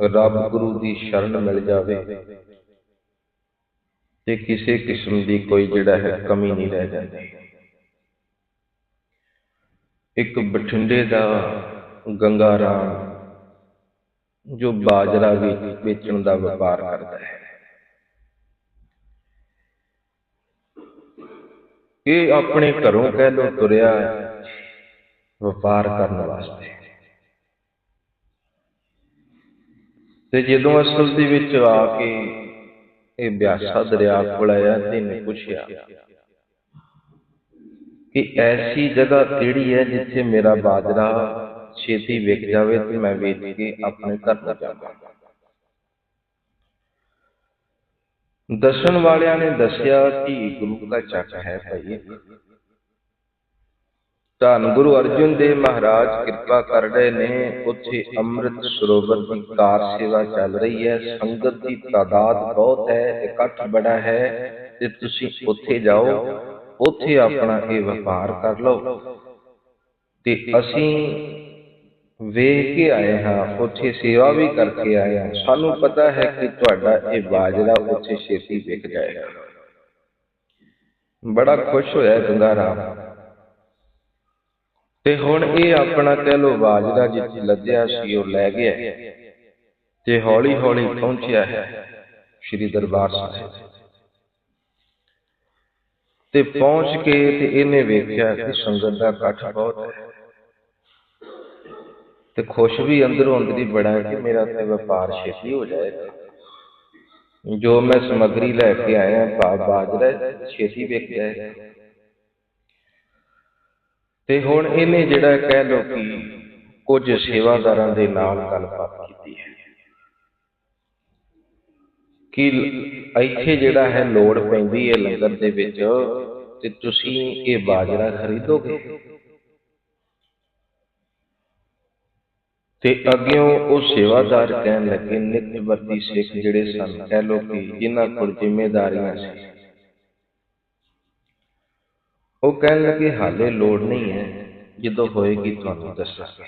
ਰੱਬ ਗੁਰੂ ਦੀ ਸ਼ਰਨ ਮਿਲ ਜਾਵੇ ਤੇ ਕਿਸੇ ਕਿਸਮ ਦੀ ਕੋਈ ਜਿਹੜਾ ਹੈ ਕਮੀ ਨਹੀਂ ਰਹਿ ਜਾਂਦੀ। ਇੱਕ ਬਠਿੰਡੇ ਦਾ ਗੰਗਾ ਰਾਮ ਜੋ ਬਾਜਰਾ ਵੀ ਵੇਚਣ ਦਾ ਵਪਾਰ ਕਰਦਾ ਹੈ। ਇਹ ਆਪਣੇ ਘਰੋਂ ਕਹਿ ਲੋ ਤੁਰਿਆ ਵਪਾਰ ਕਰਨ ਵਾਸਤੇ। ਤੇ ਜਦੋਂ ਅਸਲ ਦੇ ਵਿੱਚ ਆ ਕੇ ਇਹ ਬਿਆਸਾ ਦਰਿਆ ਕੋਲ ਆਇਆ, ਤੇ ਨੇ ਪੁੱਛਿਆ ਕਿ ਐਸੀ ਜਗ੍ਹਾ ਕਿਹੜੀ ਹੈ ਜਿੱਥੇ ਮੇਰਾ ਬਾਜਰਾ ਛੇਤੀ ਵਿਕ ਜਾਵੇ ਤੇ ਮੈਂ ਵੇਚ ਕੇ ਆਪਣੇ ਘਰ ਨੂੰ ਜਾਵਾਂ? ਦੱਸਣ ਵਾਲਿਆਂ ਨੇ ਦੱਸਿਆ ਕਿ ਗੁਰੂ ਦਾ ਚੱਕ ਹੈ ਭਾਈ। ਧੰਨ ਗੁਰੂ ਅਰਜਨ ਦੇਵ ਮਹਾਰਾਜ, ਕਿਰਪਾ ਕਰ ਰਹੇ ਨੇ। ਉੱਥੇ ਅੰਮ੍ਰਿਤ ਸਰੋਵਰ ਦੀ ਕਾਰ ਸੇਵਾ ਚੱਲ ਰਹੀ ਹੈ। ਸੰਗਤ ਦੀ ਤਾਦਾਦ ਬਹੁਤ ਹੈ, ਇਕੱਠ ਬੜਾ ਹੈ ਤੇ ਤੁਸੀਂ ਉੱਥੇ ਜਾਓ। ਉੱਥੇ ਆਪਣਾ ਇਹ ਵਪਾਰ ਕਰ ਲਓ। ਤੇ ਅਸੀਂ ਵੇਖ ਕੇ ਆਏ ਹਾਂ, ਉੱਥੇ ਸੇਵਾ ਵੀ ਕਰਕੇ ਆਏ ਹਾਂ। ਸਾਨੂੰ ਪਤਾ ਹੈ ਕਿ ਤੁਹਾਡਾ ਇਹ ਬਾਜਰਾ ਉੱਥੇ ਛੇਤੀ ਵਿਕ ਜਾਏਗਾ। ਬੜਾ ਖੁਸ਼ ਹੋਇਆ ਗੰਗਾਰਾਮ ਤੇ ਹੁਣ ਇਹ ਆਪਣਾ ਕਹਿ ਲੋ ਬਾਜਰਾ ਜਿੱਥੇ ਲੱਦਿਆ ਸੀ, ਉਹ ਲੈ ਗਿਆ। ਤੇ ਹੌਲੀ ਹੌਲੀ ਪਹੁੰਚਿਆ ਹੈ ਸ੍ਰੀ ਦਰਬਾਰ ਸਾਹਿਬ। ਤੇ ਪਹੁੰਚ ਕੇ ਤੇ ਇਹਨੇ ਵੇਖਿਆ ਕਿ ਸੰਗਤ ਦਾ ਇਕੱਠ ਬਹੁਤ ਹੈ। ਤੇ ਖੁਸ਼ ਵੀ ਅੰਦਰੋਂ ਅੰਦਰੀ ਬੜਾ ਕਿ ਮੇਰਾ ਤੇ ਵਪਾਰ ਛੇਤੀ ਹੋ ਜਾਏਗਾ। ਜੋ ਮੈਂ ਸਮਗਰੀ ਲੈ ਕੇ ਆਇਆ ਭਾ ਬਾਜਰਾ, ਛੇਤੀ ਵਿਕ ਜਾਏਗਾ ਤੇ ਹੁਣ ਇਹਨੇ ਜਿਹੜਾ ਕਹਿ ਲੋ ਕਿ ਕੁਝ ਸੇਵਾਦਾਰਾਂ ਦੇ ਨਾਲ ਗੱਲਬਾਤ ਕੀਤੀ ਹੈ। ਕਿ ਇੱਥੇ ਜਿਹੜਾ ਹੈ ਲੋੜ ਪੈਂਦੀ ਹੈ ਲੰਗਰ ਦੇ ਵਿੱਚ ਤੇ ਤੁਸੀਂ ਇਹ ਬਾਜਰਾ ਖਰੀਦੋਗੇ? ਤੇ ਅੱਗਿਓਂ ਉਹ ਸੇਵਾਦਾਰ ਕਹਿਣ ਲੱਗੇ, ਨਿਤ ਵਰਤੀ ਸਿੱਖ ਜਿਹੜੇ ਸਨ, ਕਹਿ ਲੋ ਕਿ ਇਹਨਾਂ ਕੋਲ ਜ਼ਿੰਮੇਵਾਰੀਆਂ ਸੀ। ਉਹ ਕਹਿਣ ਲੱਗੇ, ਹਾਲੇ ਲੋੜ ਨਹੀਂ ਹੈ, ਜਦੋਂ ਹੋਏਗੀ ਤੁਹਾਨੂੰ ਦੱਸਾਂਗੇ।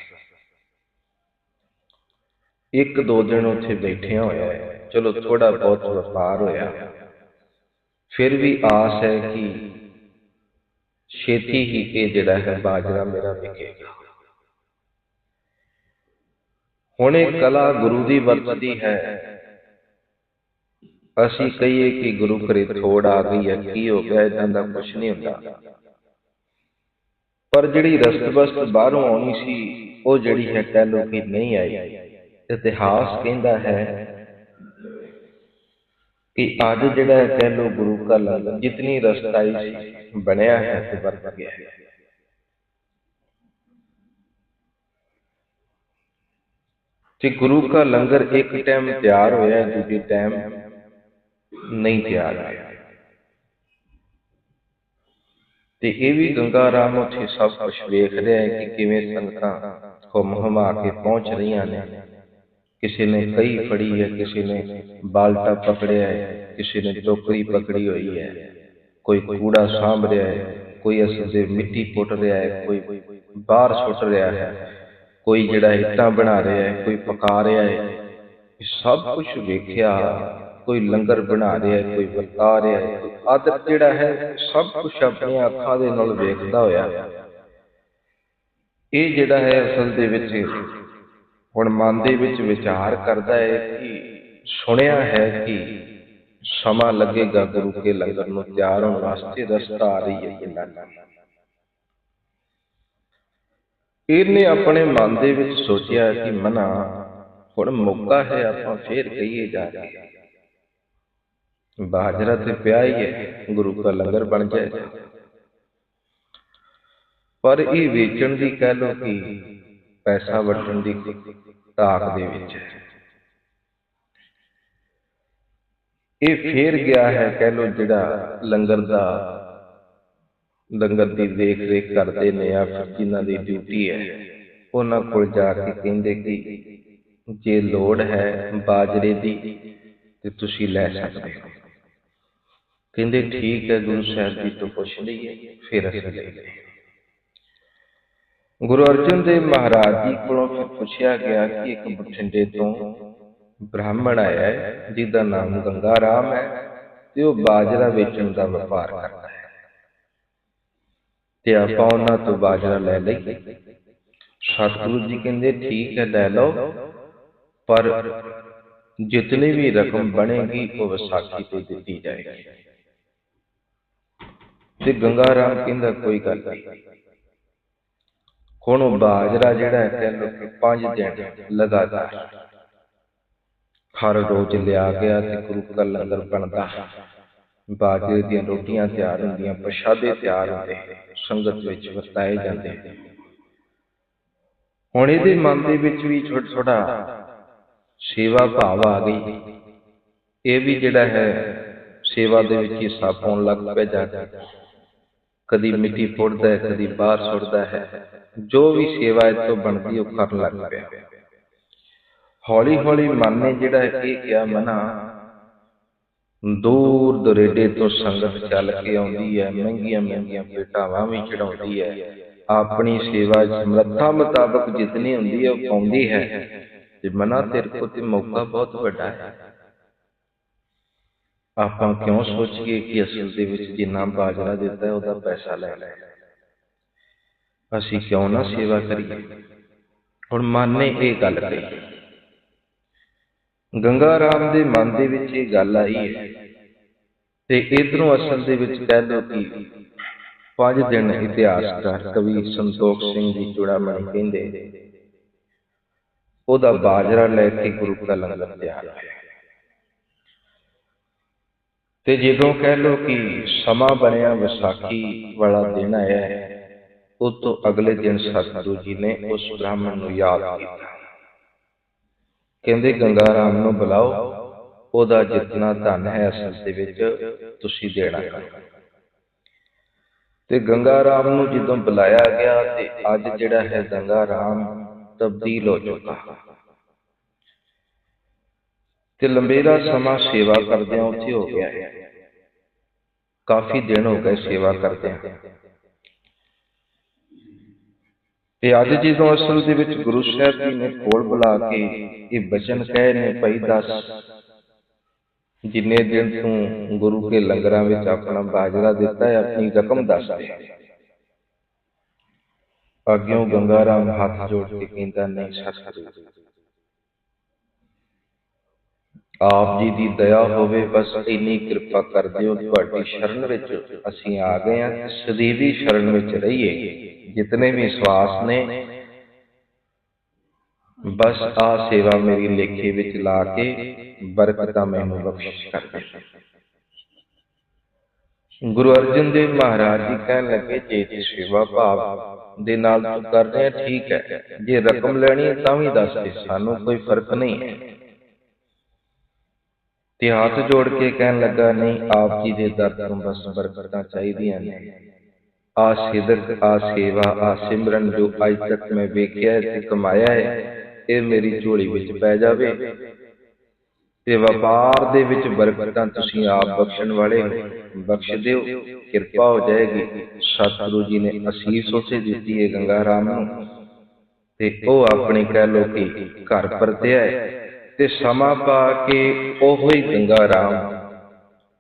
ਇੱਕ ਦੋ ਦਿਨ ਉੱਥੇ ਬੈਠਿਆ ਹੋਇਆ, ਚਲੋ ਥੋੜਾ ਬਹੁਤ ਵਪਾਰ ਹੋਇਆ। ਫਿਰ ਵੀ ਆਸ ਹੈ ਕਿ ਛੇਤੀ ਹੀ ਇਹ ਜਿਹੜਾ ਹੈ ਬਾਜਰਾ ਮੇਰਾ ਵਿਕੇਗਾ। ਹੁਣ ਇਹ ਕਲਾ ਗੁਰੂ ਦੀ ਵਰਤਦੀ ਹੈ। ਅਸੀਂ ਕਹੀਏ ਕਿ ਗੁਰੂ ਘਰੇ ਥੋੜ ਆ ਗਈ ਹੈ, ਕੀ ਹੋ ਗਿਆ ਇਦਾਂ ਦਾ ਕੁਝ ਨਹੀਂ ਹੁੰਦਾ। ਪਰ ਜਿਹੜੀ ਰਸਤਬਸਤ ਬਾਹਰੋਂ ਆਉਣੀ ਸੀ, ਉਹ ਜਿਹੜੀ ਹੈ ਕਹਿ ਲੋ ਕਿ ਨਹੀਂ ਆਈ। ਇਤਿਹਾਸ ਕਹਿੰਦਾ ਹੈ ਕਿ ਅੱਜ ਜਿਹੜਾ ਕਹਿ ਲੋ ਗੁਰੂ ਕਾ ਲੰਗਰ ਜਿਤਨੀ ਰਸਤਾਈ ਸੀ ਬਣਿਆ ਹੈ ਤੇ ਵਰਤ ਗਿਆ ਹੈ। ਤੇ ਗੁਰੂ ਕਾ ਲੰਗਰ ਇੱਕ ਟਾਈਮ ਤਿਆਰ ਹੋਇਆ, ਦੂਜੇ ਟਾਈਮ ਨਹੀਂ ਤਿਆਰ ਤੇ ਇਹ ਵੀ ਗੰਗਾ ਰਾਮ ਉੱਥੇ ਸਭ ਕੁਝ ਵੇਖ ਰਿਹਾ ਹੈ ਕਿ ਕਿਵੇਂ ਸੰਗਤਾਂ ਹੁਮ ਹੁਮਾ ਕੇ ਪਹੁੰਚ ਰਹੀਆਂ ਨੇ। ਕਿਸੇ ਨੇ ਕਈ ਫੜੀ ਹੈ, ਕਿਸੇ ਨੇ ਬਾਲਟਾ ਪਕੜਿਆ ਹੈ, ਕਿਸੇ ਨੇ ਟੋਕਰੀ ਪਕੜੀ ਹੋਈ ਹੈ। ਕੋਈ ਕੂੜਾ ਸਾਂਭ ਰਿਹਾ ਹੈ, ਕੋਈ ਅਸਲ ਦੇ ਮਿੱਟੀ ਪੁੱਟ ਰਿਹਾ ਹੈ, ਕੋਈ ਬਾਹਰ ਸੁੱਟ ਰਿਹਾ ਹੈ, ਕੋਈ ਜਿਹੜਾ ਇੱਟਾਂ ਬਣਾ ਰਿਹਾ ਹੈ, ਕੋਈ ਪਕਾ ਰਿਹਾ ਹੈ। ਸਭ ਕੁਝ ਵੇਖਿਆ ਕੋਈ ਲੰਗਰ ਬਣਾ ਰਿਹਾ ਹੈ ਕੋਈ ਵਰਤਾ ਰਿਹਾ ਹੈ ਆਦਤ ਜਿਹੜਾ ਹੈ, ਸਭ ਕੁਝ ਆਪਣੀਆਂ ਅੱਖਾਂ ਦੇ ਨਾਲ ਵੇਖਦਾ ਹੋਇਆ। ਇਹ ਜਿਹੜਾ ਹੈ ਅਸਲ ਦੇ ਵਿੱਚ ਹੁਣ ਮਨ ਦੇ ਵਿੱਚ ਵਿਚਾਰ ਕਰਦਾ ਹੈ ਕਿ ਸੁਣਿਆ ਹੈ ਕਿ ਸਮਾਂ ਲੱਗੇਗਾ ਗੁਰੂ ਕੇ ਲੰਗਰ ਨੂੰ ਤਿਆਰ ਹੋਣ ਵਾਸਤੇ ਰਸਤਾ ਆ ਰਹੀ ਹੈ ਪਿੰਡਾਂ ਇਹਨੇ ਆਪਣੇ ਮਨ ਦੇ ਵਿੱਚ ਸੋਚਿਆ ਕਿ ਮਨਾ, ਹੁਣ ਮੌਕਾ ਹੈ ਆਪਾਂ ਫੇਰ ਕਹੀਏ ਜਾ ਕੇ। ਬਾਜਰਾ ਤੇ ਪਿਆ ਹੀ ਹੈ, ਗੁਰੂ ਦਾ ਲੰਗਰ ਬਣ ਜਾਏ। ਪਰ ਇਹ ਵੇਚਣ ਦੀ ਕਹਿ ਲੋ ਕਿ ਪੈਸਾ ਵਟਣ ਦੀ ਤਾਕ ਦੇ ਵਿੱਚ ਹੈ। ਇਹ ਫੇਰ ਗਿਆ ਹੈ ਕਹਿ ਲੋ ਜਿਹੜਾ ਲੰਗਰ ਦਾ, ਲੰਗਰ ਦੀ ਦੇਖ ਰੇਖ ਕਰਦੇ ਨੇ ਆ ਜਿਨ੍ਹਾਂ ਦੀ ਡਿਊਟੀ ਹੈ, ਉਹਨਾਂ ਕੋਲ ਜਾ ਕੇ ਕਹਿੰਦੇ ਕਿ ਜੇ ਲੋੜ ਹੈ ਬਾਜਰੇ ਦੀ ਤੇ ਤੁਸੀਂ ਲੈ ਸਕਦੇ ਹੋ। ਕਹਿੰਦੇ ਠੀਕ ਹੈ, ਗੁਰੂ ਸਾਹਿਬ ਜੀ ਤੋਂ ਪੁੱਛ ਲਈਏ, ਫਿਰ ਅਸੀਂ ਲੈ ਲਈਏ। ਗੁਰੂ ਅਰਜਨ ਦੇਵ ਮਹਾਰਾਜ ਜੀ ਕੋਲੋਂ ਫਿਰ ਪੁੱਛਿਆ ਗਿਆ ਕਿ ਇੱਕ ਬਠਿੰਡੇ ਤੋਂ ਬ੍ਰਾਹਮਣ ਆਇਆ ਹੈ, ਜਿਹਦਾ ਨਾਮ ਗੰਗਾ ਰਾਮ ਹੈ, ਤੇ ਉਹ ਬਾਜਰਾ ਵੇਚਣ ਦਾ ਵਪਾਰ ਕਰਦਾ ਹੈ। ਤੇ ਆਪਾਂ ਉਹਨਾਂ ਤੋਂ ਬਾਜਰਾ ਲੈ ਲਈ। ਸਤਿਗੁਰੂ ਜੀ ਕਹਿੰਦੇ, ਠੀਕ ਹੈ, ਲੈ ਲਓ, ਪਰ ਜਿਤਨੀ ਵੀ ਰਕਮ ਬਣੇਗੀ, ਉਹ ਵਿਸਾਖੀ ਤੇ ਦਿੱਤੀ ਜਾਏਗੀ। ਤੇ ਗੰਗਾ ਰਾਮ ਕਹਿੰਦਾ ਕੋਈ ਗੱਲ ਨਹੀਂ। ਹੁਣ ਉਹ ਬਾਜਰਾ ਜਿਹੜਾ ਹੈ ਕਹਿ ਪੰਜ ਦਿਨ ਲਗਾਤਾਰ ਹਰ ਰੋਜ਼ ਲਿਆ ਗਿਆ ਤੇ ਗੁਰੂ ਦਾ ਲੰਗਰ ਬਣਦਾ ਬਾਜਰੇ ਦੀਆਂ ਰੋਟੀਆਂ ਤਿਆਰ ਹੁੰਦੀਆਂ, ਪ੍ਰਸ਼ਾਦੇ ਤਿਆਰ ਹੁੰਦੇ ਸੰਗਤ ਵਿੱਚ ਵਰਤਾਏ ਜਾਂਦੇ ਹੁਣ ਇਹਦੇ ਮਨ ਦੇ ਵਿੱਚ ਵੀ ਛੋਟਾ ਛੋਟਾ ਸੇਵਾ ਭਾਵ ਆ ਗਈ। ਇਹ ਵੀ ਜਿਹੜਾ ਹੈ ਸੇਵਾ ਦੇ ਵਿੱਚ ਹਿੱਸਾ ਪਾਉਣ ਲੱਗ ਪਿਆ ਜਾ ਕਦੀ ਮਿੱਟੀ ਫੋੜਦਾ ਹੈ, ਕਦੀ ਬਾਹਰ ਸੁੱਟਦਾ ਹੈ। ਜੋ ਵੀ ਸੇਵਾ ਇਹ ਤੋਂ ਬਣਦੀ, ਉਹ ਕਰਨ ਲੱਗ ਪਿਆ। ਹੌਲੀ ਹੌਲੀ ਮਨ ਨੇ ਜਿਹੜਾ ਇਹ ਕਿਹਾ, ਮਨਾ, ਦੂਰ ਦੁਰੇਡੇ ਤੋਂ ਸੰਗਤ ਚੱਲ ਕੇ ਆਉਂਦੀ ਹੈ, ਮਹਿੰਗੀਆਂ ਮਹਿੰਗੀਆਂ ਭੇਟਾਵਾਂ ਵੀ ਚੜਾਉਂਦੀ ਹੈ। ਆਪਣੀ ਸੇਵਾ ਸਮਰੱਥਾ ਮੁਤਾਬਕ ਜਿਤਨੀ ਹੁੰਦੀ ਹੈ, ਉਹ ਪਾਉਂਦੀ ਹੈ। ਤੇ ਮਨਾ ਤੇਰੇ ਕੋਲ ਤੇ ਮੌਕਾ ਬਹੁਤ ਵੱਡਾ ਹੈ। ਆਪਾਂ ਕਿਉਂ ਸੋਚੀਏ ਕਿ ਅਸਲ ਦੇ ਵਿੱਚ ਜਿੰਨਾ ਬਾਜਰਾ ਦਿੱਤਾ ਹੈ, ਉਹਦਾ ਪੈਸਾ ਲੈ ਲੈ ਅਸੀਂ ਕਿਉਂ ਨਾ ਸੇਵਾ ਕਰੀਏ? ਹੁਣ ਮਨ ਨੇ ਇਹ ਗੱਲ ਕਹੀ ਗੰਗਾ ਰਾਮ ਦੇ ਮਨ ਦੇ ਵਿੱਚ ਇਹ ਗੱਲ ਆਈ ਹੈ ਤੇ ਇਧਰੋਂ ਅਸਲ ਦੇ ਵਿੱਚ ਕਹਿ ਲਓ ਕਿ ਪੰਜ ਦਿਨ ਇਤਿਹਾਸਕਾਰ ਕਵੀ ਸੰਤੋਖ ਸਿੰਘ ਜੀ ਚੂੜਾਮਣੀ ਕਹਿੰਦੇ, ਉਹਦਾ ਬਾਜਰਾ ਲੈ ਕੇ ਗੁਰੂ ਦਾ ਲੰਗਰ ਤਿਆਰ ਹੋਇਆ। ਤੇ ਜਦੋਂ ਕਹਿ ਲਓ ਕਿ ਸਮਾਂ ਬਣਿਆ, ਵਿਸਾਖੀ ਵਾਲਾ ਦਿਨ ਆਇਆ ਹੈ, ਉਸ ਤੋਂ ਅਗਲੇ ਦਿਨ ਸਤਿਗੁਰੂ ਜੀ ਨੇ ਉਸ ਬ੍ਰਾਹਮਣ ਨੂੰ ਯਾਦ ਕੀਤਾ। ਕਹਿੰਦੇ, ਗੰਗਾ ਰਾਮ ਨੂੰ ਬੁਲਾਓ, ਉਹਦਾ ਜਿੰਨਾ ਧਨ ਹੈ ਅਸਲ ਦੇ ਵਿੱਚ ਤੁਸੀਂ ਦੇਣਾ ਕਰੋ। ਤੇ ਗੰਗਾ ਰਾਮ ਨੂੰ ਜਦੋਂ ਬੁਲਾਇਆ ਗਿਆ ਤੇ ਅੱਜ ਜਿਹੜਾ ਹੈ ਗੰਗਾ ਰਾਮ ਤਬਦੀਲ ਹੋ ਚੁੱਕਾ। ਤੇ ਲੰਬੇਰਾ ਸਮਾਂ ਸੇਵਾ ਕਰਦਿਆਂ ਉੱਥੇ ਹੋ ਗਿਆ। ਹੈ ਕਾਫੀ ਦਿਨ ਹੋ ਗਏ ਸੇਵਾ ਕਰਦਿਆਂ। ਤੇ ਅੱਜ ਜਦੋਂ ਅਸਲ ਦੇ ਵਿੱਚ ਗੁਰੂ ਸਾਹਿਬ ਜੀ ਨੇ ਕੋਲ ਬੁਲਾ ਕੇ ਇਹ ਬਚਨ ਕਹੇ ਨੇ, ਭਾਈ ਦੱਸ, ਜਿੰਨੇ ਦਿਨ ਤੂੰ ਗੁਰੂ ਕੇ ਲੰਗਰਾਂ ਵਿੱਚ ਆਪਣਾ ਬਾਜਰਾ ਦਿੱਤਾ ਹੈ, ਆਪਣੀ ਰਕਮ ਦੱਸ ਦੇ। ਅੱਗਿਓਂ ਗੰਗਾ ਰਾਮ ਹੱਥ ਜੋੜ ਕੇ ਕਹਿੰਦਾ, ਨਹੀਂ, ਸਤਿਗੁਰੂ ਆਪ ਜੀ ਦੀ ਦਇਆ ਹੋਵੇ, ਬਸ ਇੰਨੀ ਕਿਰਪਾ ਕਰ ਦਿਓ ਤੁਹਾਡੀ ਸ਼ਰਨ ਵਿੱਚ ਅਸੀਂ ਆ ਗਏ ਹਾਂ, ਸਦੀਵੀ ਸ਼ਰਨ ਵਿੱਚ ਰਹੀਏ, ਜਿਤਨੇ ਵੀ ਸਵਾਸ ਨੇ। ਬਸ ਆ ਸੇਵਾ ਮੇਰੀ ਲੇਖੇ ਵਿੱਚ ਲਾ ਕੇ, ਬਰਕਤਾਂ ਮੈਨੂੰ ਬਖਸ਼ਿਸ਼ ਕਰ ਦੇ। ਗੁਰੂ ਅਰਜਨ ਦੇਵ ਮਹਾਰਾਜ ਜੀ ਕਹਿਣ ਲੱਗੇ, ਜੇ ਤੇ ਸੇਵਾ ਭਾਵ ਦੇ ਨਾਲ ਤੂੰ ਕਰ ਰਿਹਾ, ਠੀਕ ਹੈ। ਜੇ ਰਕਮ ਲੈਣੀ ਹੈ, ਤਾਂ ਵੀ ਦੱਸ ਦੇ, ਸਾਨੂੰ ਕੋਈ ਫ਼ਰਕ ਨਹੀਂ ਹੈ। ਤੇ ਹੱਥ ਜੋੜ ਕੇ ਕਹਿਣ ਲੱਗਾ, ਨਹੀਂ, ਆਪ ਜੀ ਦੇ ਦਰ ਤੋਂ ਬਸ ਬਰਕਤਾਂ ਚਾਹੀਦੀਆਂ ਨੇ। ਆ ਸਿਦਕ, ਆ ਸੇਵਾ, ਆ ਸਿਮਰਨ ਜੋ ਅੱਜ ਤੱਕ ਮੈਂ ਵੇਖਿਆ ਹੈ ਤੇ ਕਮਾਇਆ ਹੈ, ਇਹ ਮੇਰੀ ਝੋਲੀ ਵਿੱਚ ਪੈ ਜਾਵੇ। ਤੇ ਵਪਾਰ ਦੇ ਵਿੱਚ ਬਰਕਤਾਂ ਤੁਸੀਂ ਆਪ ਬਖਸ਼ਣ ਵਾਲੇ ਹੋ। ਬਖਸ਼ ਦਿਓ ਕਿਰਪਾ ਹੋ ਜਾਏਗੀ। ਸਤਿਗੁਰੂ ਜੀ ਨੇ ਅਸੀਸ ਉਸੇ ਦਿੱਤੀ ਹੈ, ਗੰਗਾ ਰਾਮ ਨੂੰ। ਤੇ ਉਹ ਆਪਣੇ ਕਹਿ ਲੋ ਕਿ ਘਰ ਪਰਤਿਆ ਹੈ। ਤੇ ਸਮਾਂ ਪਾ ਕੇ ਉਹੋ ਹੀ ਗੰਗਾ ਰਾਮ।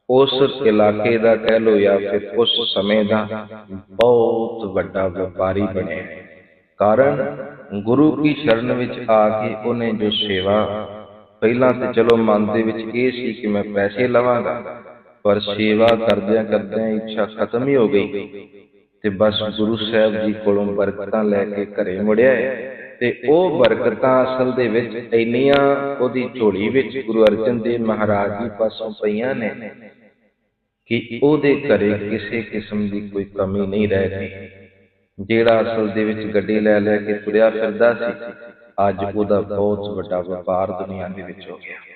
ਉਸ ਇਲਾਕੇ ਦਾ ਕਹਿ ਲੋ ਜਾਂ ਫਿਰ ਉਸ ਸਮੇਂ ਦਾ ਬਹੁਤ ਵੱਡਾ ਵਪਾਰੀ ਬਣਿਆ ਕਾਰਨ ਗੁਰੂ ਕੀ ਸ਼ਰਨ ਵਿੱਚ ਆ ਕੇ ਉਹਨੇ ਜੋ ਸੇਵਾ, ਪਹਿਲਾਂ ਤੇ ਚਲੋ ਮਨ ਦੇ ਵਿੱਚ ਇਹ ਸੀ ਕਿ ਮੈਂ ਪੈਸੇ ਲਵਾਂਗਾ, ਪਰ ਸੇਵਾ ਕਰਦਿਆਂ ਕਰਦਿਆਂ ਇੱਛਾ ਖਤਮ ਹੀ ਹੋ ਗਈ। ਤੇ ਬਸ ਗੁਰੂ ਸਾਹਿਬ ਜੀ ਕੋਲੋਂ ਬਰਕਤਾਂ ਲੈ ਕੇ ਘਰੇ ਮੁੜਿਆ ਹੈ। ਤੇ ਉਹ ਬਰਕਤਾਂ ਅਸਲ ਦੇ ਵਿੱਚ ਇੰਨੀਆਂ ਉਹਦੀ ਝੋਲੀ ਵਿੱਚ ਗੁਰੂ ਅਰਜਨ ਦੇਵ ਮਹਾਰਾਜ ਜੀ ਪਾਸੋਂ ਪਈਆਂ ਨੇ ਕਿ ਉਹਦੇ ਘਰੇ ਕਿਸੇ ਕਿਸਮ ਦੀ ਕੋਈ ਕਮੀ ਨਹੀਂ ਰਹਿ ਗਈ। ਜਿਹੜਾ ਅਸਲ ਦੇ ਵਿੱਚ ਗੱਡੀ ਲੈ ਲੈ ਕੇ ਤੁਰਿਆ ਫਿਰਦਾ ਸੀ, ਅੱਜ ਉਹਦਾ ਬਹੁਤ ਵੱਡਾ ਵਪਾਰ ਦੁਨੀਆ ਦੇ ਵਿੱਚ ਹੋ ਗਿਆ।